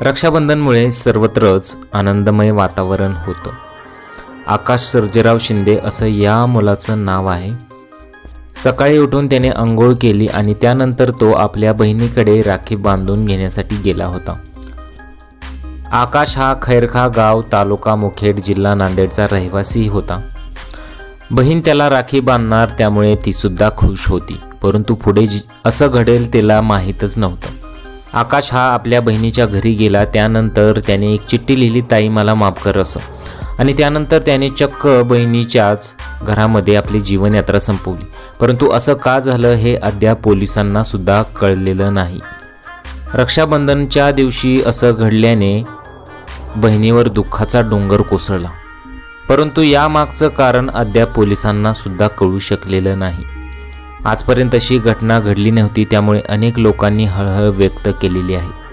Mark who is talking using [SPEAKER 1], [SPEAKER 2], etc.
[SPEAKER 1] रक्षाबंधनमुळे सर्वत्रच आनंदमय वातावरण होतं. आकाश सर्जेराव शिंदे असं या मुलाचं नाव आहे. सकाळी उठून त्याने आंघोळ केली आणि त्यानंतर तो आपल्या बहिणीकडे राखी बांधून घेण्यासाठी गेला होता. आकाश हा खैरखा गाव तालुका मुखेड जिल्हा नांदेडचा रहिवासी होता. बहीण त्याला राखी बांधणार त्यामुळे ती सुद्धा खुश होती परंतु पुढे असं घडेल तिला माहीतच नव्हतं. आकाश हा आपल्या बहिणीच्या घरी गेला. त्यानंतर त्याने एक चिठ्ठी लिहिली ताई मला माफ कर असं. आणि त्यानंतर त्याने चक्क बहिणीच्याच घरामध्ये आपली जीवनयात्रा संपवली. परंतु असं का झालं हे अद्याप पोलिसांना सुद्धा कळलेलं नाही. रक्षाबंधनच्या दिवशी असं घडल्याने बहिणीवर दुःखाचा डोंगर कोसळला. परंतु यामागचं कारण अद्याप पोलिसांना सुद्धा कळू शकलेलं नाही. आजपर्यंत अशी घटना घडली नव्हती त्यामुळे अनेक लोकांनी हळहळ व्यक्त केलेली आहे.